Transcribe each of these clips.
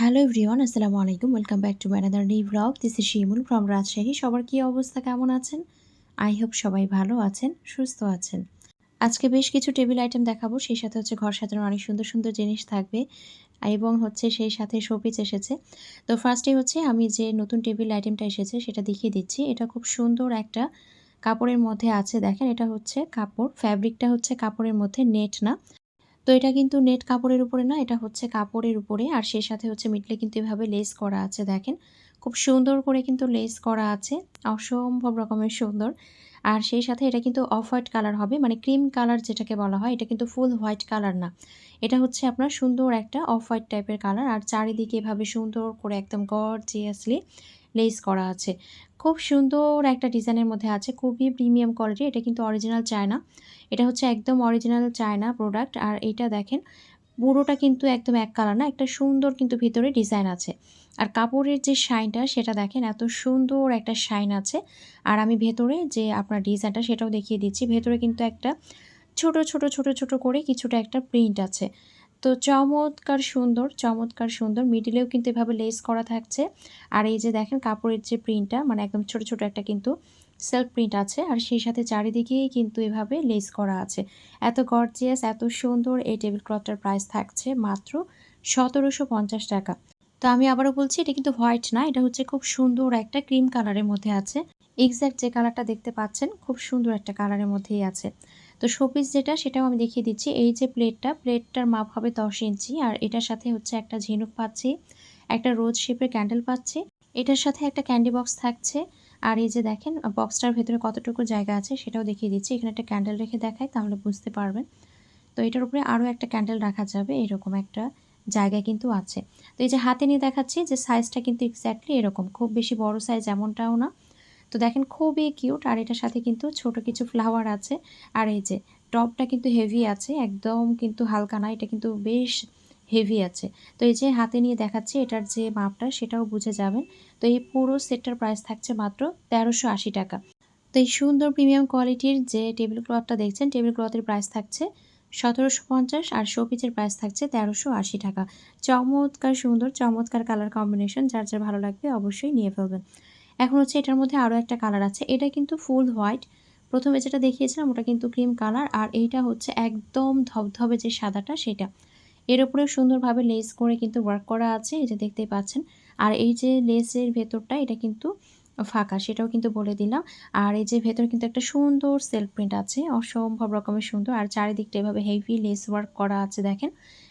Hello everyone, আসসালামু আলাইকুম। Welcome back to another new blog this is Shimul from Rajshahi সবার কী অবস্থা, কেমন আছেন? আই হোপ সবাই ভালো আছেন, সুস্থ আছেন। আজকে বেশ কিছু টেবিল আইটেম দেখাবো। সেই সাথে হচ্ছে ঘর সাজানোর অনেক সুন্দর সুন্দর জিনিস থাকবে এবং হচ্ছে সেই সাথে শোপিস এসেছে। তো ফার্স্টে হচ্ছে আমি যে নতুন টেবিল আইটেমটা এসেছে, সেটা দেখিয়ে দিচ্ছি। এটা খুব সুন্দর একটা কাপড়ের মধ্যে আছে। দেখেন, এটা হচ্ছে কাপড়। ফ্যাব্রিকটা হচ্ছে কাপড়ের মধ্যে নেট না। তো এটা কিন্তু নেট কাপড়ের উপরে না, এটা হচ্ছে কাপড়ের উপরে। আর সেই সাথে হচ্ছে মিটলে কিন্তু এভাবে লেস করা আছে, দেখেন। খুব সুন্দর করে কিন্তু লেস করা আছে, অসম্ভব রকমের সুন্দর। আর সেই সাথে এটা কিন্তু অফ হোয়াইট কালার হবে মানে ক্রিম কালার যেটাকে বলা হয়, এটা কিন্তু ফুল হোয়াইট কালার না। এটা হচ্ছে আপনার সুন্দর একটা অফ হোয়াইট টাইপের কালার, আর চারিদিকে এভাবে সুন্দর করে একদম গর্জিয়াসলি লেস করা আছে। খুব সুন্দর একটা ডিজাইনের মধ্যে আছে, খুবই প্রিমিয়াম কোয়ালিটি, এটা কিন্তু অরিজিনাল চায়না। এটা হচ্ছে একদম অরিজিনাল চায়না প্রোডাক্ট, আর এটা দেখেন, পুরোটা কিন্তু একদম এক কালার না, একটা সুন্দর কিন্তু ভিতরে ডিজাইন আছে। আর কাপড়ের যে শাইনটা, সেটা দেখেন, এত সুন্দর একটা শাইন আছে। আর আমি ভেতরে যে আপনার ডিজাইনটা, সেটাও দেখিয়ে দিচ্ছি, ভেতরে কিন্তু একটা ছোট ছোট ছোট ছোট করে কিছুটা একটা প্রিন্ট আছে। তো চমৎকার সুন্দর চমৎকার সুন্দর। মিডিলেও কিন্তু এভাবে লেস করা থাকছে। আর এই যে দেখেন কাপড়ের যে প্রিন্টটা মানে একদম ছোট ছোট একটা কিন্তু সেলফ প্রিন্ট আছে। আর সেই সাথে চারিদিকেই কিন্তু এভাবে লেস করা আছে। এত গর্জিয়াস এত সুন্দর এই টেবিল ক্লথটার প্রাইস থাকছে মাত্র সতেরোশো পঞ্চাশ টাকা। তো আমি আবারও বলছি, এটা কিন্তু হোয়াইট না, এটা হচ্ছে খুব সুন্দর একটা ক্রিম কালারের মধ্যে আছে। এক্স্যাক্ট যে কালারটা দেখতে পাচ্ছেন, খুব সুন্দর একটা কালারের মধ্যেই আছে। তো শোপিস যেটা, সেটাও আমি দেখিয়ে দিচ্ছি। এই যে প্লেটটা প্লেটটার মাপ হবে দশ ইঞ্চি, আর এটার সাথে হচ্ছে একটা ঝিনুক পাচ্ছি, একটা রোজ শেপের ক্যান্ডেল পাচ্ছি। এটার সাথে একটা ক্যান্ডি বক্স থাকছে, আর এই যে দেখেন বক্সটার ভেতরে কতটুকু জায়গা আছে, সেটাও দেখিয়ে দিচ্ছি। এখানে একটা ক্যান্ডেল রেখে দেখায় তাহলে বুঝতে পারবেন। তো এটার উপরে আরও একটা ক্যান্ডেল রাখা যাবে, এরকম একটা জায়গা কিন্তু আছে। তো এই যে হাতে নিয়ে দেখাচ্ছি যে সাইজটা কিন্তু এক্স্যাক্টলি এরকম, খুব বেশি বড় সাইজ এমনটাও না। তো দেখেন খুবই কিউট, আর এটার সাথে কিন্তু ছোট কিছু ফ্লাওয়ার আছে। আর এই যে টপটা কিন্তু হেভি আছে, একদম কিন্তু হালকা না, এটা কিন্তু বেশ হেভি আছে। তো এই যে হাতে নিয়ে দেখাচ্ছি, এটার যে মাপটা সেটাও বুঝে যাবেন। তো এই পুরো সেটটার প্রাইস থাকছে মাত্র তেরোশো আশি টাকা। তো এই সুন্দর প্রিমিয়াম কোয়ালিটির যে টেবিল ক্লথটা দেখছেন টেবিল ক্লথের প্রাইস থাকছে সতেরোশো পঞ্চাশ আর শোপিচের প্রাইস থাকছে তেরোশো আশি টাকা। চমৎকার সুন্দর, চমৎকার কালার কম্বিনেশন যার যার ভালো লাগবে অবশ্যই নিয়ে ফেলবেন। এখন হচ্ছে এটার মধ্যে আরও একটা কালার আছে। এটা কিন্তু ফুল হোয়াইট প্রথমে যেটা দেখিয়েছিলাম, ওটা কিন্তু ক্রিম কালার আর এইটা হচ্ছে একদম ধবধবে যে সাদাটা, সেটা। এর উপরে সুন্দরভাবে লেস করে কিন্তু ওয়ার্ক করা আছে, এই যে দেখতেই পাচ্ছেন। আর এই যে লেসের ভেতরটা, এটা কিন্তু ফাঁকা, সেটাও কিন্তু বলে দিলাম। আর এই যে ভেতরে কিন্তু একটা সুন্দর সেলফ প্রিন্ট আছে, অসম্ভব রকমের সুন্দর। আর চারিদিকটা এভাবে হেভি লেস ওয়ার্ক করা আছে, দেখেন।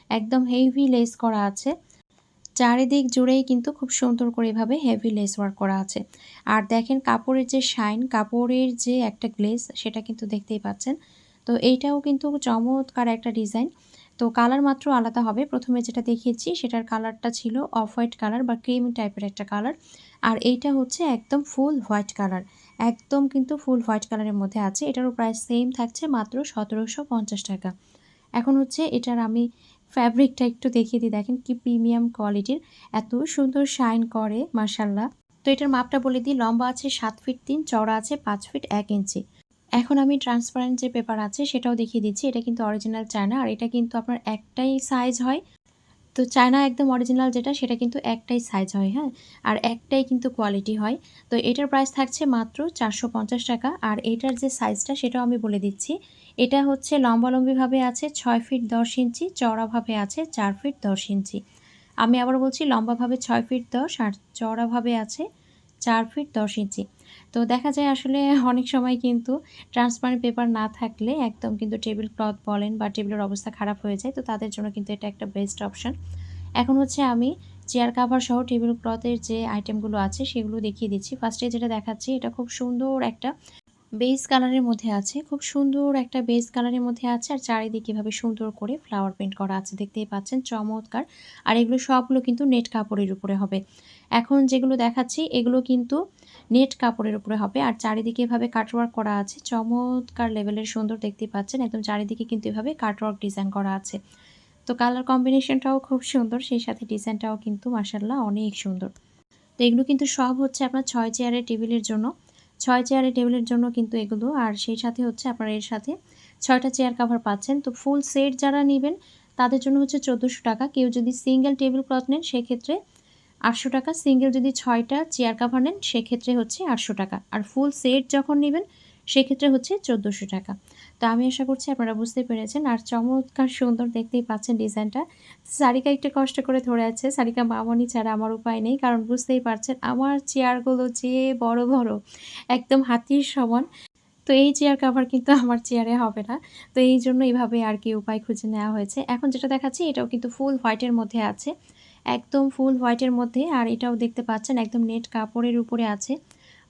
একদম হেভি লেস করা আছে। চারিদিক জুড়েই কিন্তু খুব সুন্দর করে এভাবে হেভি লেস ওয়ার্ক করা আছে। আর দেখেন কাপড়ের যে শাইন কাপড়ের যে একটা গ্লেস সেটা কিন্তু দেখতেই পাচ্ছেন। তো এইটাও কিন্তু চমৎকার একটা ডিজাইন তো কালার মাত্র আলাদা হবে। প্রথমে যেটা দেখিয়েছি, সেটার কালারটা ছিল অফ হোয়াইট কালার বা ক্রিমি টাইপের একটা কালার আর এইটা হচ্ছে একদম ফুল হোয়াইট কালার একদম কিন্তু ফুল হোয়াইট কালারের মধ্যে আছে। এটারও প্রাইস সেম থাকছে মাত্র সতেরোশো পঞ্চাশ টাকা। এখন হচ্ছে এটার আমি ফ্যাব্রিকটা একটু দেখিয়ে দিই। দেখেন কি প্রিমিয়াম কোয়ালিটির এত সুন্দর শাইন করে মার্শাল্লাহ তো এটার মাপটা বলে দিই। লম্বা আছে সাত ফিট তিন চড়া আছে পাঁচ ফিট এক ইঞ্চি। এখন আমি ট্রান্সপারেন্ট যে পেপার আছে, সেটাও দেখিয়ে দিচ্ছি। এটা কিন্তু অরিজিনাল চায়না আর এটা কিন্তু আপনার একটাই সাইজ হয় তো চায়না একদম অরিজিনাল যেটা, সেটা কিন্তু একটাই সাইজ হয় হ্যাঁ? আর একটাই কিন্তু কোয়ালিটি হয়। তো এটার প্রাইস থাকছে মাত্র চারশো পঞ্চাশ টাকা। আর এটার যে সাইজটা সেটাও আমি বলে দিচ্ছি। এটা হচ্ছে লম্বালম্বিভাবে আছে, ছয় ফিট দশ ইঞ্চি, চওড়াভাবে আছে, চার ফিট দশ ইঞ্চি। আমি আবার বলছি লম্বাভাবে ছয় ফিট দশ আর চওড়াভাবে আছে, চার ফিট দশ ইঞ্চি। তো দেখা যায় আসলে অনেক সময় কিন্তু ট্রান্সপারেন্ট পেপার না থাকলে একদম কিন্তু টেবিল ক্লথ বলেন বা টেবিলের অবস্থা খারাপ হয়ে যায়, তো তাদের জন্য কিন্তু এটা একটা বেস্ট অপশান এখন হচ্ছে আমি চেয়ার কাভার সহ টেবিল ক্লথের যে আইটেমগুলো আছে সেগুলো দেখিয়ে দিচ্ছি। ফার্স্টে যেটা দেখাচ্ছি, এটা খুব সুন্দর একটা বেস কালারের মধ্যে আছে, খুব সুন্দর একটা বেস কালারের মধ্যে আছে আর চারিদিকে এভাবে সুন্দর করে ফ্লাওয়ার প্রিন্ট করা আছে, দেখতেই পাচ্ছেন, চমৎকার। আর এগুলো সবগুলো কিন্তু নেট কাপড়ের উপরে হবে। এখন যেগুলো দেখাচ্ছি, এগুলো কিন্তু নেট কাপড়ের উপরে হবে। আর চারিদিকে এভাবে কাটওয়ার্ক করা আছে। চমৎকার লেভেলের সুন্দর দেখতে পাচ্ছেন। একদম চারিদিকে কিন্তু এভাবে কাটওয়ার্ক ডিজাইন করা আছে। তো কালার কম্বিনেশনটাও খুব সুন্দর। সেই সাথে ডিজাইনটাও কিন্তু মার্শাল্লাহ অনেক সুন্দর। তো এগুলো কিন্তু সব হচ্ছে আপনার ছয় চেয়ারের টেবিলের জন্য। ছয় চেয়ারের টেবিলের জন্য কিন্তু এগুলো। আর সেই সাথে হচ্ছে আপনার এর সাথে ছয়টা চেয়ার কাভার পাচ্ছেন। তো ফুল সেট যারা নেবেন, তাদের জন্য হচ্ছে চোদ্দোশো টাকা। কেউ যদি সিঙ্গেল টেবিল ক্লথ নেন, সেক্ষেত্রে আটশো টাকা সিঙ্গেল যদি ছয়টা চেয়ার কাভার নেন, সেক্ষেত্রে হচ্ছে আটশো টাকা। আর ফুল সেট যখন নেবেন, সেক্ষেত্রে হচ্ছে চোদ্দোশো টাকা। তো আমি আশা করছি আপনারা বুঝতে পেরেছেন। আর চমৎকার সুন্দর দেখতেই পাচ্ছেন ডিজাইনটা। সারিকা একটু কষ্ট করে ধরে আছে। সারিকা মামনি ছাড়া আমার উপায় নেই, কারণ বুঝতেই পারছেন আমার চেয়ারগুলো যে বড় বড়, একদম হাতির সমান। তো এই চেয়ার কাভার কিন্তু আমার চেয়ারে হবে না। তো এই জন্য এইভাবে আর কি উপায় খুঁজে নেওয়া হয়েছে। এখন যেটা দেখাচ্ছি, এটাও কিন্তু ফুল হোয়াইটের মধ্যে আছে। একদম ফুল হোয়াইটের মধ্যে, আর এটাও দেখতে পাচ্ছেন একদম নেট কাপড়ের উপরে আছে।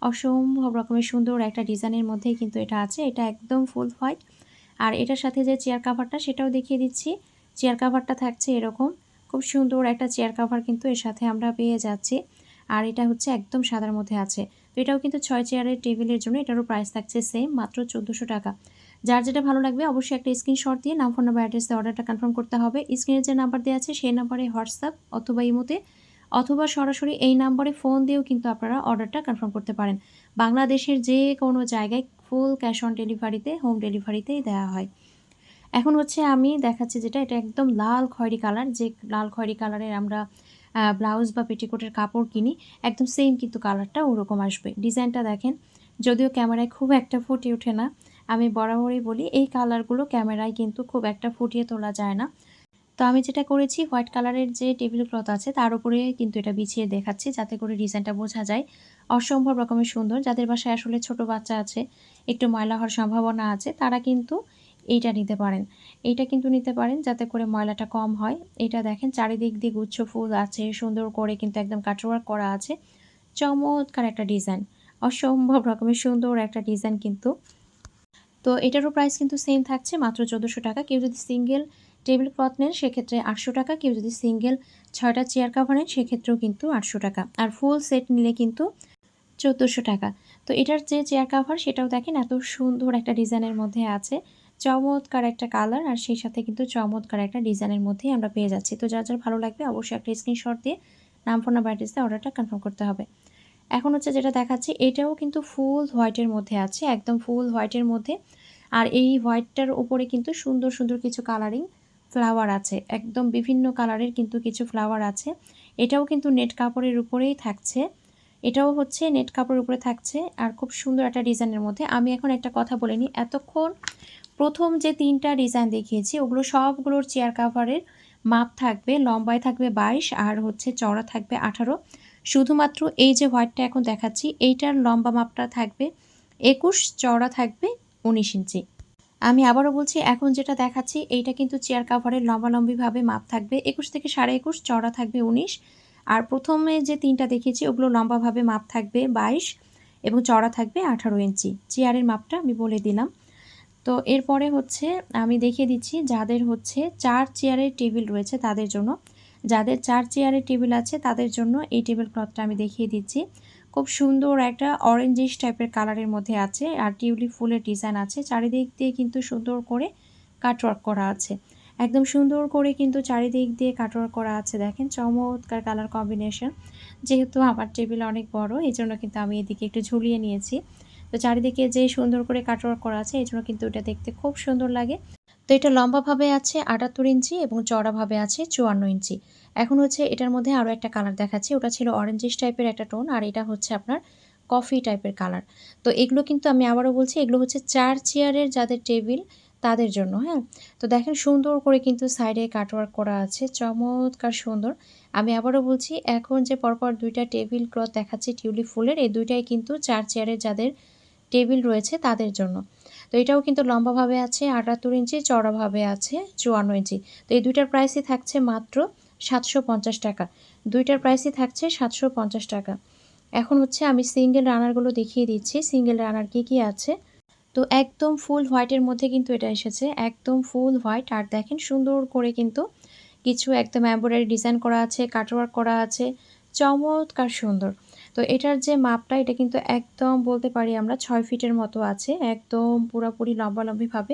অসম্ভব রকমের সুন্দর একটা ডিজাইনের মধ্যেই কিন্তু এটা আছে। এটা একদম ফুল হোয়াইট। আর এটার সাথে যে চেয়ার কাভারটা, সেটাও দেখিয়ে দিচ্ছি। চেয়ার কাভারটা থাকছে এরকম। খুব সুন্দর একটা চেয়ার কাভার কিন্তু এর সাথে আমরা পেয়ে যাচ্ছি। আর এটা হচ্ছে একদম সাদার মধ্যে আছে। তো এটাও কিন্তু ছয় চেয়ারের টেবিলের জন্য এটারও প্রাইস থাকছে সেম, মাত্র চোদ্দোশো টাকা। যার যেটা ভালো লাগবে অবশ্যই একটা স্ক্রিনশট দিয়ে নাম ফোন নাম্বার অ্যাড্রেস দিয়ে অর্ডারটা কনফার্ম করতে হবে। স্ক্রিনে যে নাম্বার দেওয়া আছে, সেই নাম্বারে হোয়াটসঅ্যাপ অথবা ইমোতে অথবা সরাসরি এই নাম্বারে ফোন দিয়েও কিন্তু আপনারা অর্ডারটা কনফার্ম করতে পারেন। বাংলাদেশের যে কোনো জায়গায় ফুল ক্যাশ অন ডেলিভারিতে হোম ডেলিভারিতেই দেওয়া হয়। এখন হচ্ছে আমি দেখাচ্ছি যেটা, এটা একদম লাল খয়েরি কালার যে লাল খয়েরি কালারের আমরা ব্লাউজ বা পেটিকোটের কাপড় কিনি, একদম সেম কিন্তু কালারটা ওরকম আসবে। ডিজাইনটা দেখেন, যদিও ক্যামেরায় খুব একটা ফুটে ওঠে না আমি বরাবরই বলি, এই কালারগুলো ক্যামেরায় কিন্তু খুব একটা ফুটিয়ে তোলা যায় না। তো আমি যেটা করেছি হোয়াইট কালারের যে টেবিল ক্লথ আছে, তার উপরে কিন্তু এটা বিছিয়ে দেখাচ্ছি, যাতে করে ডিজাইনটা বোঝা যায়। অসম্ভব রকমের সুন্দর, যাদের বাসায় আসলে ছোট বাচ্চা আছে, একটু ময়লা হওয়ার সম্ভাবনা আছে, তারা কিন্তু এইটা নিতে পারেন। এইটা কিন্তু নিতে পারেন, যাতে করে ময়লাটা কম হয়। এটা দেখেন, চারিদিক দিয়ে গুচ্ছ ফুল আছে, সুন্দর করে কিন্তু একদম কাটওয়ার্ক করা আছে। চমৎকার একটা ডিজাইন অসম্ভব রকমের সুন্দর একটা ডিজাইন কিন্তু তো এটারও প্রাইস কিন্তু সেম থাকছে, মাত্র চোদ্দোশো টাকা। কেউ যদি সিঙ্গেল টেবিল ক্লথ নেন, সেক্ষেত্রে আটশো টাকা। কেউ যদি সিঙ্গেল ছয়টা চেয়ার কাভার নেন, সেক্ষেত্রেও কিন্তু আটশো টাকা। আর ফুল সেট নিলে কিন্তু চোদ্দোশো টাকা। তো এটার যে চেয়ার কাভার সেটাও দেখেন এত সুন্দর একটা ডিজাইনের মধ্যে আছে। চমৎকার একটা কালার আর সেই সাথে কিন্তু চমৎকার একটা ডিজাইনের মধ্যেই আমরা পেয়ে যাচ্ছি। তো যার যার ভালো লাগবে, অবশ্যই একটা স্ক্রিনশট দিয়ে নাম ফোন নাম্বার অর্ডারটা কনফার্ম করতে হবে। এখন হচ্ছে যেটা দেখাচ্ছি, এটাও কিন্তু ফুল হোয়াইটের মধ্যে আছে, একদম ফুল হোয়াইটের মধ্যে। আর এই হোয়াইটটার উপরে কিন্তু সুন্দর সুন্দর কিছু কালারিং ফ্লাওয়ার আছে, একদম বিভিন্ন কালারের কিন্তু কিছু ফ্লাওয়ার আছে। এটাও কিন্তু নেট কাপড়ের উপরেই থাকছে। এটাও হচ্ছে নেট কাপড়ের উপরে থাকছে, আর খুব সুন্দর একটা ডিজাইনের মধ্যে। আমি এখন একটা কথা বলে নিই, এতক্ষণ প্রথম যে তিনটা ডিজাইন দেখিয়েছি, ওগুলো সবগুলোর চেয়ার কাভারের মাপ থাকবে, লম্বায় থাকবে বাইশ, আর হচ্ছে চড়া থাকবে আঠারো। শুধুমাত্র এই যে হোয়াইটটা এখন দেখাচ্ছি, এইটার লম্বা মাপটা থাকবে একুশ, চওড়া থাকবে উনিশ ইঞ্চি। আমি আবারও বলছি, এখন যেটা দেখাচ্ছি, এইটা কিন্তু চেয়ার কাভারের লম্বালম্বিভাবে মাপ থাকবে একুশ থেকে সাড়ে একুশ, চওড়া থাকবে উনিশ। আর প্রথমে যে তিনটা দেখেছি ওগুলো লম্বাভাবে মাপ থাকবে বাইশ এবং চড়া থাকবে আঠারো ইঞ্চি। চেয়ারের মাপটা আমি বলে দিলাম। তো এরপরে হচ্ছে, আমি দেখিয়ে দিচ্ছি, যাদের হচ্ছে চার চেয়ারের টেবিল রয়েছে তাদের জন্য। যাদের চার চেয়ারের টেবিল আছে, তাদের জন্য এই টেবিল ক্লথটা আমি দেখিয়ে দিচ্ছি। খুব সুন্দর একটা অরেঞ্জিশ টাইপের কালারের মধ্যে আছে আর টিউলিপ ফুলের ডিজাইন আছে। চারিদিক দিয়ে কিন্তু সুন্দর করে কাটওয়ার্ক করা আছে। একদম সুন্দর করে কিন্তু চারিদিক দিয়ে কাটওয়ার্ক করা আছে। দেখেন চমৎকার কালার কম্বিনেশন যেহেতু আমার টেবিল অনেক বড় এই জন্য কিন্তু আমি এদিকে একটু ঝুলিয়ে নিয়েছি। তো চারিদিকে যে সুন্দর করে কাটওয়ার্ক করা আছে এই জন্য কিন্তু এটা দেখতে খুব সুন্দর লাগে। তো এটা লম্বাভাবে আছে আটাত্তর ইঞ্চি এবং চড়াভাবে আছে চুয়ান্ন ইঞ্চি। এখন হচ্ছে এটার মধ্যে আরও একটা কালার দেখাচ্ছি। ওটা ছিল অরেঞ্জিস টাইপের একটা টোন আর এটা হচ্ছে আপনার কফি টাইপের কালার তো এগুলো কিন্তু আমি আবারও বলছি, এগুলো হচ্ছে চার চেয়ারের যাদের টেবিল তাদের জন্য হ্যাঁ? তো দেখেন সুন্দর করে কিন্তু সাইডে কাটওয়ার্ক করা আছে, চমৎকার সুন্দর। আমি আবারও বলছি, এখন যে পরপর দুইটা টেবিল ক্লথ দেখাচ্ছি টিউলিপ ফুলের, এই দুইটাই কিন্তু চার চেয়ারের যাদের টেবিল রয়েছে তাদের জন্য। তো এটাও কিন্তু লম্বাভাবে আছে, আটাত্তর ইঞ্চি চড়াভাবে আছে, চুয়ান্ন ইঞ্চি। তো এই দুইটার প্রাইসই থাকছে মাত্র সাতশো পঞ্চাশ টাকা। দুইটার প্রাইসই থাকছে সাতশো পঞ্চাশ টাকা। এখন হচ্ছে আমি সিঙ্গেল রানারগুলো দেখিয়ে দিচ্ছি সিঙ্গেল রানার কী কী আছে। তো একদম ফুল হোয়াইটের মধ্যে কিন্তু এটা এসেছে, একদম ফুল হোয়াইট আর দেখেন সুন্দর করে কিন্তু কিছু একদম এম্ব্রয়ডারি ডিজাইন করা আছে কাটওয়ার্ক করা আছে, চমৎকার সুন্দর। তো এটার যে মাপটা, এটা কিন্তু একদম বলতে পারি আমরা ছয় ফিটের মতো আছে, একদম পুরোপুরি লম্বালম্বিভাবে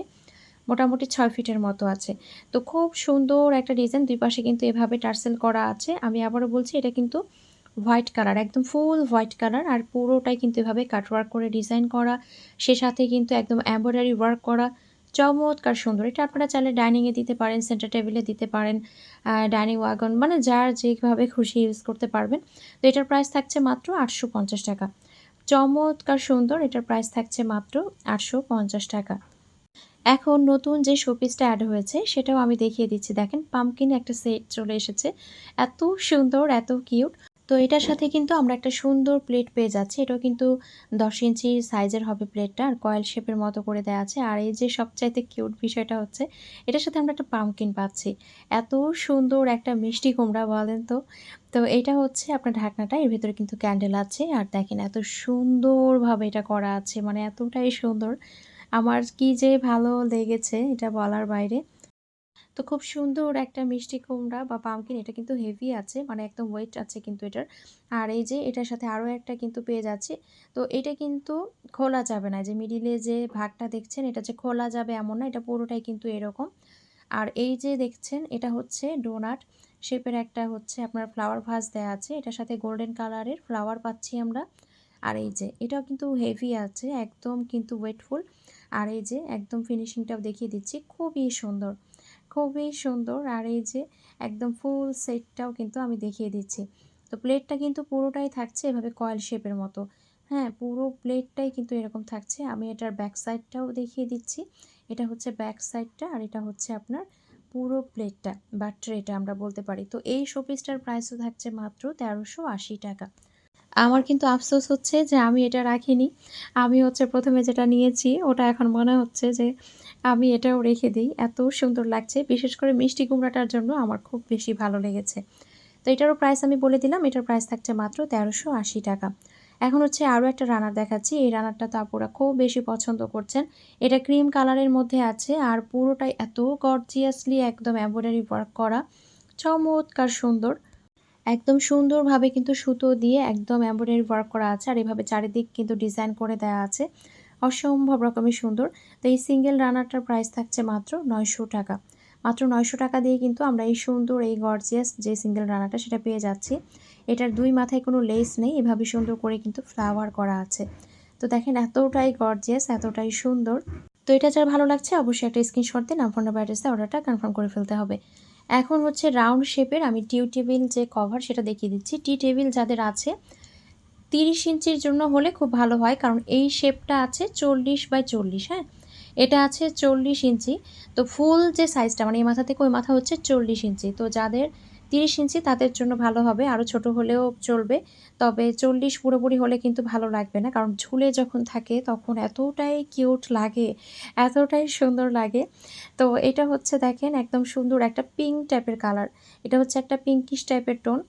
মোটামুটি ছয় ফিটের মতো আছে। তো খুব সুন্দর একটা ডিজাইন, দুই পাশে কিন্তু এভাবে টার্সেল করা আছে। আমি আবারও বলছি, এটা কিন্তু হোয়াইট কালার, একদম ফুল হোয়াইট কালার, আর পুরোটাই কিন্তু এভাবে কাটওয়ার্ক করে ডিজাইন করা। সে সাথে কিন্তু একদম এম্ব্রয়ডারি ওয়ার্ক করা চমৎকার সুন্দর। এটা আপনারা চাইলে ডাইনিংয়ে দিতে পারেন সেন্টার টেবিলে দিতে পারেন ডাইনিং ওয়াগন মানে যার যেভাবে খুশি ইউজ করতে পারবেন। তো এটার প্রাইস থাকছে মাত্র আটশো পঞ্চাশ টাকা। চমৎকার সুন্দর, এটার প্রাইস থাকছে মাত্র আটশো পঞ্চাশ টাকা। এখন নতুন যে শোপিসটা অ্যাড হয়েছে, সেটাও আমি দেখিয়ে দিচ্ছি। দেখেন পামকিন একটা সেট চলে এসেছে। এত সুন্দর, এত কিউট তো এটার সাথে কিন্তু আমরা একটা সুন্দর প্লেট পেয়ে যাচ্ছি। এটাও কিন্তু দশ ইঞ্চি সাইজের হবে প্লেটটা আর কয়েল শেপের মতো করে দেওয়া আছে। আর এই যে সবচাইতে কিউট বিষয়টা হচ্ছে, এটার সাথে আমরা একটা পামকিন পাচ্ছি। এত সুন্দর একটা মিষ্টি কুমড়া, বলেন তো। তো এটা হচ্ছে আপনার ঢাকনাটা, এর ভিতরে কিন্তু ক্যান্ডেল আছে। আর দেখেন এত সুন্দরভাবে এটা করা আছে মানে এতটাই সুন্দর। আমার কি যে ভালো লেগেছে এটা বলার বাইরে। তো খুব সুন্দর একটা মিষ্টি কুমড়া বা পামকিন এটা কিন্তু হেভি আছে মানে একদম ওয়েট আছে কিন্তু এটার। আর এই যে এটার সাথে আরও একটা কিন্তু পেয়ে যাচ্ছি। তো এটা কিন্তু খোলা যাবে না যে মিডিলে যে ভাগটা দেখছেন, এটা যে খোলা যাবে এমন না, এটা পুরোটাই কিন্তু এরকম। আর এই যে দেখছেন, এটা হচ্ছে ডোনাট শেপের একটা হচ্ছে আপনার ফ্লাওয়ার ভাস দেওয়া আছে, এটার সাথে গোল্ডেন কালারের ফ্লাওয়ার পাচ্ছি আমরা। আর এই যে এটাও কিন্তু হেভি আছে, একদম কিন্তু ওয়েটফুল আর এই যে একদম ফিনিশিংটাও দেখিয়ে দিচ্ছি, খুবই সুন্দর। খুবই সুন্দর। আর এই যে একদম ফুল সেটটাও কিন্তু আমি দেখিয়ে দিচ্ছি। তো প্লেটটা কিন্তু পুরোটাই থাকছে এভাবে কয়েল শেপের মতো। হ্যাঁ পুরো প্লেটটাই কিন্তু এরকম থাকছে। আমি এটার ব্যাক সাইডটাও দেখিয়ে দিচ্ছি। এটা হচ্ছে ব্যাক সাইডটা আর এটা হচ্ছে আপনার পুরো প্লেটটা বা ট্রেটা আমরা বলতে পারি। তো এই শোপিসটার প্রাইসও থাকছে মাত্র তেরোশো আশি টাকা। আমার কিন্তু আফসোস হচ্ছে যে আমি এটা রাখিনি। আমি হচ্ছে প্রথমে যেটা নিয়েছি, ওটা এখন মনে হচ্ছে যে আমি এটাও রেখে দিই, এত সুন্দর লাগছে। বিশেষ করে মিষ্টি কুমড়াটার জন্য আমার খুব বেশি ভালো লেগেছে। তো এটারও প্রাইস আমি বলে দিলাম, এটার প্রাইস থাকছে মাত্র তেরোশো আশি টাকা। এখন হচ্ছে আরও একটা রানার দেখাচ্ছি। এই রানারটা তো আপুরা খুব বেশি পছন্দ করছেন। এটা ক্রিম কালারের মধ্যে আছে আর পুরোটাই এত গর্জিয়াসলি একদম এম্ব্রয়ডারি ওয়ার্ক করা। চমৎকার সুন্দর। একদম সুন্দরভাবে কিন্তু সুতো দিয়ে একদম এম্ব্রয়ডারি ওয়ার্ক করা আছে আর এভাবে চারিদিক কিন্তু ডিজাইন করে দেওয়া আছে। অসম্ভব রকমের সুন্দর। তো এই সিঙ্গেল রানারটার প্রাইস থাকছে মাত্র নয়শো টাকা। মাত্র নয়শো টাকা দিয়ে কিন্তু আমরা এই সুন্দর, এই গর্জিয়াস যে সিঙ্গেল রানারটা সেটা পেয়ে যাচ্ছি। এটার দুই মাথায় কোনো লেস নেই, এভাবে সুন্দর করে কিন্তু ফ্লাওয়ার করা আছে। তো দেখেন এতটাই গর্জিয়াস এতটাই সুন্দর। তো এটা যার ভালো লাগছে অবশ্যই একটা স্ক্রিনশট নাম ফোন নাম্বার অ্যাড্রেসে অর্ডারটা কনফার্ম করে ফেলতে হবে। এখন হচ্ছে রাউন্ড শেপের আমি টিউ টেবিল যে কভার সেটা দেখিয়ে দিচ্ছি। টি টেবিল যাদের আছে তিরিশ ইঞ্চির জন্য হলে খুব ভালো হয়, কারণ এই শেপটা আছে চল্লিশ বাই চল্লিশ হ্যাঁ? এটা আছে চল্লিশ ইঞ্চি। তো ফুল যে সাইজটা মানে এই মাথা থেকে ওই মাথা হচ্ছে চল্লিশ ইঞ্চি। তো যাদের তিরিশ ইঞ্চি তাদের জন্য ভালো হবে আরও ছোট হলেও চলবে। তবে চল্লিশ পুরোপুরি হলে কিন্তু ভালো লাগবে না, কারণ ঝুলে যখন থাকে তখন এতটাই কিউট লাগে, এতটাই সুন্দর লাগে। তো এটা হচ্ছে দেখেন একদম সুন্দর একটা পিঙ্ক টাইপের কালার, এটা হচ্ছে একটা পিঙ্কিশ টাইপের টোন।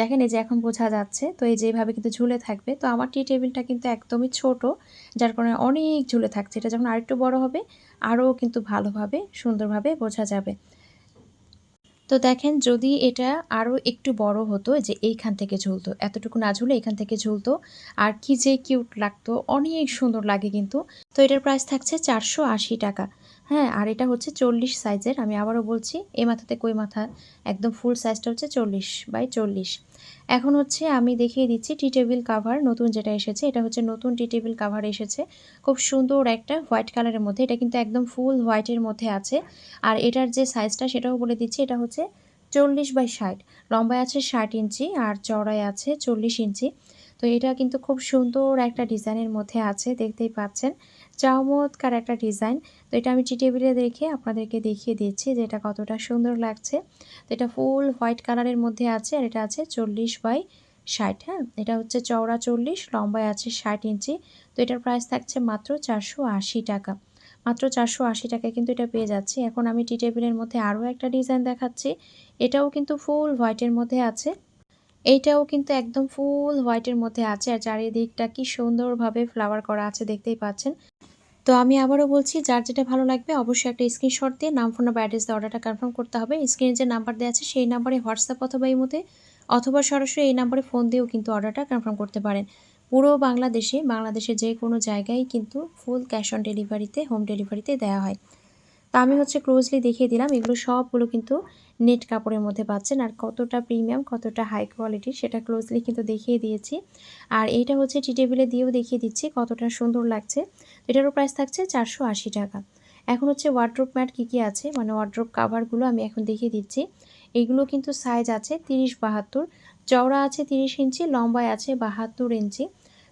দেখেন এই যে এখন বোঝা যাচ্ছে, তো এই যেভাবে কিন্তু ঝুলে থাকবে। তো আমার টি টেবিলটা কিন্তু একদমই ছোট, যার কারণে অনেক ঝুলে থাকছে, এটা যখন আরেকটু বড় হবে আরও কিন্তু ভালোভাবে, সুন্দরভাবে বোঝা যাবে। তো দেখেন যদি এটা আরও একটু বড় হতো যে এইখান থেকে ঝুলতো, এতটুকু না ঝুলে এখান থেকে ঝুলতো, আর কি যে কিউট লাগতো, অনেক সুন্দর লাগে কিন্তু। তো এটার প্রাইস থাকছে চারশো আশি টাকা। হ্যাঁ আর এটা হচ্ছে চল্লিশ সাইজের, আমি আবারও বলছি, এই মাথাতে কই মাথা? একদম ফুল সাইজটা হচ্ছে চল্লিশ বাই চল্লিশ। এখন হচ্ছে আমি দেখিয়ে দিচ্ছি টি টেবিল কাভার নতুন যেটা এসেছে, এটা হচ্ছে নতুন টি টেবিল কাভার এসেছে। খুব সুন্দর একটা হোয়াইট কালারের মধ্যে, এটা কিন্তু একদম ফুল হোয়াইটের মধ্যে আছে। আর এটার যে সাইজটা সেটাও বলে দিচ্ছি, এটা হচ্ছে চল্লিশ বাই ষাট। লম্বায় আছে ষাট ইঞ্চি, আর চড়ায় আছে চল্লিশ ইঞ্চি। তো এটা কিন্তু খুব সুন্দর একটা ডিজাইনের মধ্যে আছে, দেখতেই পাচ্ছেন। চমৎকার একটা ডিজাইন। তো এটা আমি টি টেবিলে দেখে আপনাদেরকে দেখিয়ে দিচ্ছি যে এটা কতটা সুন্দর লাগছে। তো এটা ফুল হোয়াইট কালারের মধ্যে আছে আর এটা আছে চল্লিশ বাই ষাট হ্যাঁ? এটা হচ্ছে চওড়া চল্লিশ, লম্বায় আছে ষাট ইঞ্চি। তো এটার প্রাইস থাকছে মাত্র চারশো আশি টাকা। মাত্র চারশো আশি টাকায় কিন্তু এটা পেয়ে যাচ্ছি। এখন আমি টি টেবিলের মধ্যে আরও একটা ডিজাইন দেখাচ্ছি। এটাও কিন্তু ফুল হোয়াইটের মধ্যে আছে। এইটাও কিন্তু একদম ফুল হোয়াইটের মধ্যে আছে। আর চারিদিকটা কি সুন্দরভাবে ফ্লাওয়ার করা আছে দেখতেই পাচ্ছেন। তো আমি আবারও বলছি, যার যেটা ভালো লাগবে অবশ্যই একটা স্ক্রিনশট দিয়ে নাম ফোন নাম্বার অ্যাড্রেস দিয়ে অর্ডারটা কনফার্ম করতে হবে। স্ক্রিনে যে নাম্বার দেওয়া আছে, সেই নাম্বারে হোয়াটসঅ্যাপ অথবা এই মধ্যে অথবা সরাসরি এই নাম্বারে ফোন দিয়েও কিন্তু অর্ডারটা কনফার্ম করতে পারেন। পুরো বাংলাদেশে, বাংলাদেশের যে কোনো জায়গায় কিন্তু ফুল ক্যাশ অন ডেলিভারিতে হোম ডেলিভারিতে দেওয়া হয়। তা আমি হচ্ছে ক্লোজলি দেখিয়ে দিলাম, এগুলো সবগুলো কিন্তু নেট কাপড়ের মধ্যে পাচ্ছেন আর কতটা প্রিমিয়াম কতটা হাই কোয়ালিটি সেটা ক্লোজলি কিন্তু দেখিয়ে দিয়েছি। আর এইটা হচ্ছে টি টেবিলে দিয়েও দেখিয়ে দিচ্ছি কতটা সুন্দর লাগছে। এটারও প্রাইস থাকছে চারশো আশি টাকা। এখন হচ্ছে ওয়ার্ড্রোপ ম্যাট কী কী আছে? মানে ওয়ার্ড্রোপ কাভারগুলো আমি এখন দেখিয়ে দিচ্ছি। এগুলো কিন্তু সাইজ আছে তিরিশ বাহাত্তর, চওড়া আছে তিরিশ ইঞ্চি, লম্বায় আছে বাহাত্তর ইঞ্চি।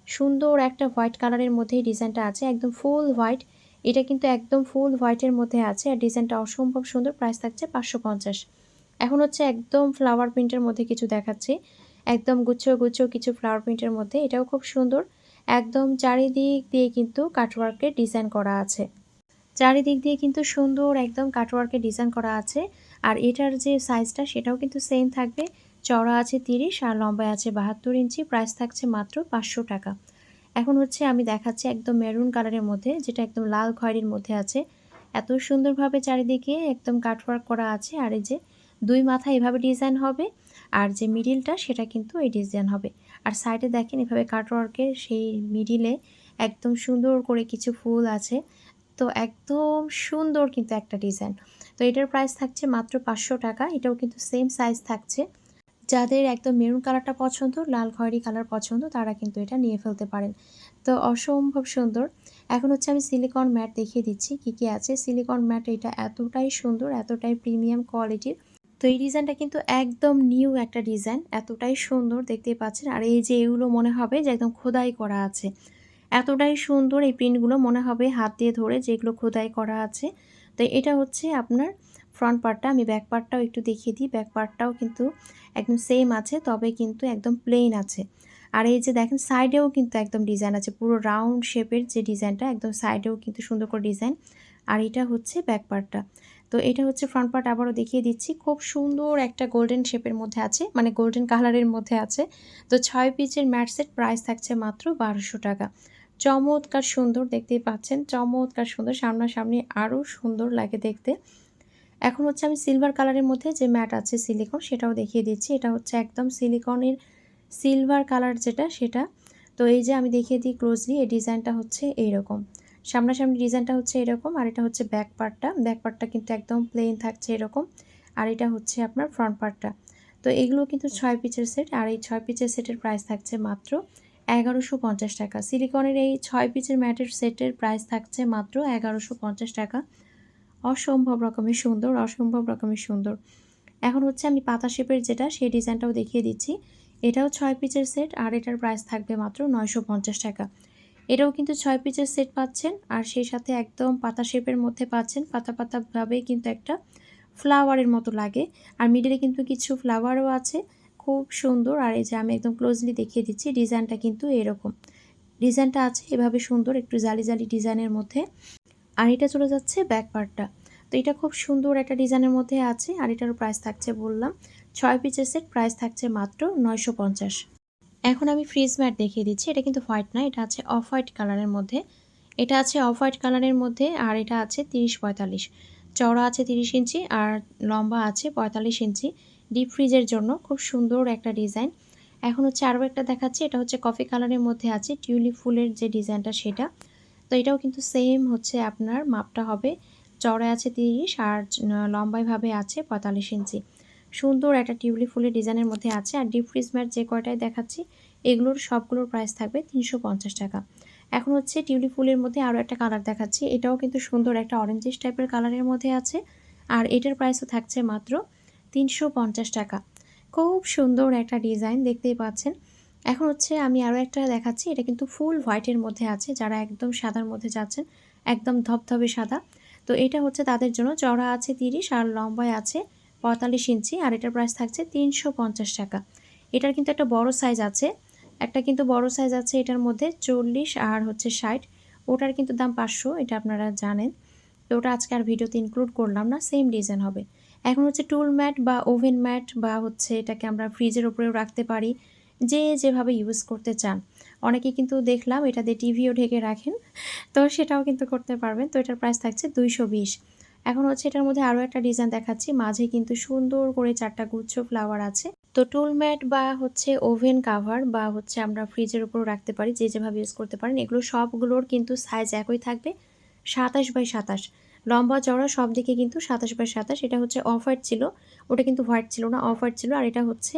সুন্দর একটা হোয়াইট কালারের মধ্যে ডিজাইনটা আছে, একদম ফুল হোয়াইট এটা কিন্তু একদম ফুল হোয়াইটের মধ্যে আছে আর ডিজাইনটা অসম্ভব সুন্দর প্রাইস থাকছে পাঁচশো পঞ্চাশ। এখন হচ্ছে একদম ফ্লাওয়ার প্রিন্টের মধ্যে কিছু দেখাচ্ছি। একদম গুচ্ছ গুচ্ছ কিছু ফ্লাওয়ার প্রিন্টের মধ্যে, এটাও খুব সুন্দর। একদম চারিদিক দিয়ে কিন্তু কাটওয়ার্কের ডিজাইন করা আছে। চারিদিক দিয়ে কিন্তু সুন্দর একদম কাটওয়ার্কের ডিজাইন করা আছে আর এটার যে সাইজটা সেটাও কিন্তু সেম থাকবে। চওড়া আছে তিরিশ আর লম্বায় আছে বাহাত্তর ইঞ্চি প্রাইস থাকছে মাত্র পাঁচশো টাকা। এখন হচ্ছে আমি দেখাচ্ছি একদম মেরুন কালারের মধ্যে, যেটা একদম লাল খয়েরির মধ্যে আছে। এত সুন্দরভাবে চারিদিকে একদম কাটওয়ার্ক করা আছে, আর এই যে দুই মাথা এভাবে ডিজাইন হবে, আর যে মিডিলটা সেটা কিন্তু এই ডিজাইন হবে। আর সাইডে দেখেন এভাবে কাটওয়ার্কের সেই মিডিলে একদম সুন্দর করে কিছু ফুল আছে। তো একদম সুন্দর কিন্তু একটা ডিজাইন তো এটার প্রাইস থাকছে মাত্র পাঁচশো টাকা, এটাও কিন্তু সেম সাইজ থাকছে। যাদের একদম মেরুন কালারটা পছন্দ, লাল খয়েরি কালার পছন্দ, তারা কিন্তু এটা নিয়ে ফেলতে পারেন। তো অসম্ভব সুন্দর। এখন হচ্ছে আমি সিলিকন ম্যাট দেখিয়ে দিচ্ছি কি কি আছে। সিলিকন ম্যাট এটা এতটাই সুন্দর, এতটাই প্রিমিয়াম কোয়ালিটির তো এই ডিজাইনটা কিন্তু একদম নিউ একটা ডিজাইন এতটাই সুন্দর, দেখতেই পাচ্ছেন। আর এই যে এগুলো মনে হবে যে একদম খোদাই করা আছে। এতটাই সুন্দর এই প্রিন্টগুলো মনে হবে হাত দিয়ে ধরে যেগুলো খোদাই করা আছে। তো এটা হচ্ছে আপনার ফ্রন্ট পার্টটা আমি ব্যাক পার্টটাও একটু দেখিয়ে দিই। ব্যাক পার্টটাও কিন্তু একদম সেম আছে, তবে কিন্তু একদম প্লেন আছে। আর এই যে দেখেন সাইডেও কিন্তু একদম ডিজাইন আছে। পুরো রাউন্ড শেপের যে ডিজাইনটা একদম সাইডেও কিন্তু সুন্দর করে ডিজাইন আর এটা হচ্ছে ব্যাক পার্টটা তো এটা হচ্ছে ফ্রন্ট পার্ট আবারও দেখিয়ে দিচ্ছি। খুব সুন্দর একটা গোল্ডেন শেপের মধ্যে আছে মানে গোল্ডেন কালারের মধ্যে আছে। তো ছয় পিচের ম্যাট সেট প্রাইস থাকছে মাত্র বারোশো টাকা। চমৎকার সুন্দর, দেখতেই পাচ্ছেন? চমৎকার সুন্দর, সামনাসামনি আরও সুন্দর লাগে দেখতে। এখন হচ্ছে আমি সিলভার কালারের মধ্যে যে ম্যাট আছে সিলিকন সেটাও দেখিয়ে দিচ্ছি। এটা হচ্ছে একদম সিলিকনের সিলভার কালার যেটা, সেটা। তো এই যে আমি দেখিয়ে দিই ক্লোজলি এই ডিজাইনটা হচ্ছে এইরকম। সামনাসামনি ডিজাইনটা হচ্ছে এরকম, আর এটা হচ্ছে ব্যাক পার্টটা ব্যাক পার্টটা কিন্তু একদম প্লেন থাকছে এরকম। আর এটা হচ্ছে আপনার ফ্রন্ট পার্টটা তো এগুলো কিন্তু ছয় পিচের সেট আর এই ছয় পিচের সেটের প্রাইস থাকছে মাত্র এগারোশো পঞ্চাশ টাকা। সিলিকনের এই ছয় পিচের ম্যাটের সেটের প্রাইস থাকছে মাত্র এগারোশো পঞ্চাশ টাকা। অসম্ভব রকমের সুন্দর, অসম্ভব রকমের সুন্দর। এখন হচ্ছে আমি পাতা শেপের যেটা, সেই ডিজাইনটাও দেখিয়ে দিচ্ছি। এটাও ছয় পিচের সেট আর এটার প্রাইস থাকবে মাত্র নয়শো পঞ্চাশ টাকা। এটাও কিন্তু ছয় পিচের সেট পাচ্ছেন আর সেই সাথে একদম পাতা শেপের মধ্যে পাচ্ছেন। পাতা পাতাভাবে কিন্তু একটা ফ্লাওয়ারের মতো লাগে। আর মিডিলে কিন্তু কিছু ফ্লাওয়ারও আছে, খুব সুন্দর। আর এই যে আমি একদম ক্লোজলি দেখিয়ে দিচ্ছি, ডিজাইনটা কিন্তু এরকম। ডিজাইনটা আছে এভাবে সুন্দর, একটু জালি জালি ডিজাইনের মধ্যে। আর এটা চলে যাচ্ছে ব্যাক পার্টটা তো এটা খুব সুন্দর একটা ডিজাইনের মধ্যে আছে আর এটারও প্রাইস থাকছে বললাম, ছয় পিচের সেট প্রাইস থাকছে মাত্র নয়শো পঞ্চাশ। এখন আমি ফ্রিজ ম্যাট দেখিয়ে দিচ্ছি, এটা কিন্তু হোয়াইট না এটা আছে অফ হোয়াইট কালারের মধ্যে। এটা আছে অফ হোয়াইট কালারের মধ্যে আর এটা আছে তিরিশ পঁয়তাল্লিশ। চওড়া আছে তিরিশ ইঞ্চি আর লম্বা আছে পঁয়তাল্লিশ ইঞ্চি। ডিপ ফ্রিজের জন্য খুব সুন্দর একটা ডিজাইন। এখন হচ্ছে আরও একটা দেখাচ্ছি, এটা হচ্ছে কফি কালারের মধ্যে আছে টিউলিপ ফুলের যে ডিজাইনটা সেটা। তো এটাও কিন্তু সেম হচ্ছে আপনার, মাপটা হবে চড়ে আছে তিরিশ আর লম্বাইভাবে আছে পঁয়তাল্লিশ ইঞ্চি। সুন্দর একটা টিউলিপ ফুলের ডিজাইনের মধ্যে আছে আর ডিপ ফ্রিজ ম্যাট যে কয়টায় দেখাচ্ছি, এগুলোর সবগুলোর প্রাইস থাকবে তিনশো পঞ্চাশ টাকা। এখন হচ্ছে টিউলিপ ফুলের মধ্যে আরও একটা কালার দেখাচ্ছি, এটাও কিন্তু সুন্দর একটা অরেঞ্জিস টাইপের কালারের মধ্যে আছে আর এটার প্রাইসও থাকছে মাত্র তিনশো পঞ্চাশ টাকা। খুব সুন্দর একটা ডিজাইন দেখতেই পাচ্ছেন। এখন হচ্ছে আমি আরও একটা দেখাচ্ছি, এটা কিন্তু ফুল হোয়াইটের মধ্যে আছে, যারা একদম সাদার মধ্যে যাচ্ছেন, একদম ধবধবে সাদা। তো এটা হচ্ছে তাদের জন্য চড়া আছে তিরিশ আর লম্বায় আছে পঁয়তাল্লিশ ইঞ্চি, আর এটার প্রাইস থাকছে তিনশো পঞ্চাশ টাকা। এটার কিন্তু একটা বড় সাইজ আছে, একটা কিন্তু বড় সাইজ আছে এটার মধ্যে চল্লিশ আর হচ্ছে ষাট। ওটার কিন্তু দাম পাঁচশো, এটা আপনারা জানেন। তো ওটা আজকে আর ভিডিওতে ইনক্লুড করলাম না সেম ডিজাইন হবে। এখন হচ্ছে টুল ম্যাট বা ওভেন ম্যাট বা হচ্ছে এটাকে আমরা ফ্রিজের ওপরেও রাখতে পারি যে যেভাবে ইউজ করতে চান। অনেকে কিন্তু দেখলাম এটা দিয়ে টিভিও ঢেকে রাখেন, তো সেটাও কিন্তু করতে পারবেন। তো এটার প্রাইস থাকছে দুইশো বিশ। এখন হচ্ছে এটার মধ্যে আরও একটা ডিজাইন দেখাচ্ছি, মাঝে কিন্তু সুন্দর করে চারটা গুচ্ছ ফ্লাওয়ার আছে। তো টুল ম্যাট বা হচ্ছে ওভেন কাভার বা হচ্ছে আমরা ফ্রিজের উপর রাখতে পারি, যে যেভাবে ইউজ করতে পারেন, এগুলো সবগুলোর কিন্তু সাইজ একই থাকবে, সাতাশ বাই সাতাশ। লম্বা চড়া সব দিকে কিন্তু সাতাশ বাই সাতাশ, এটা হচ্ছে অফ হোয়াইট ছিল, ওটা কিন্তু হোয়াইট ছিল না অফ হোয়াইট ছিল, আর এটা হচ্ছে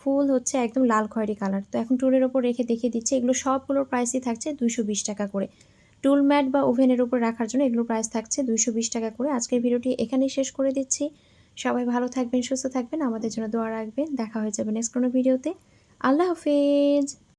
ফুল হচ্ছে একদম লাল খয়েরি কালার। তো এখন টুলের ওপর রেখে দেখে দিচ্ছে, এগুলো সবগুলোর প্রাইসই থাকছে দুশো টাকা করে। টুল ম্যাট বা ওভেনের উপর রাখার জন্য এগুলোর প্রাইস থাকছে দুশো বিশ টাকা করে। আজকের ভিডিওটি এখানেই শেষ করে দিচ্ছি। সবাই ভালো থাকবেন, সুস্থ থাকবেন। আমাদের জন্য দোয়া রাখবেন। দেখা হয়ে যাবে নেক্সট কোনো ভিডিওতে। আল্লাহ হাফেজ।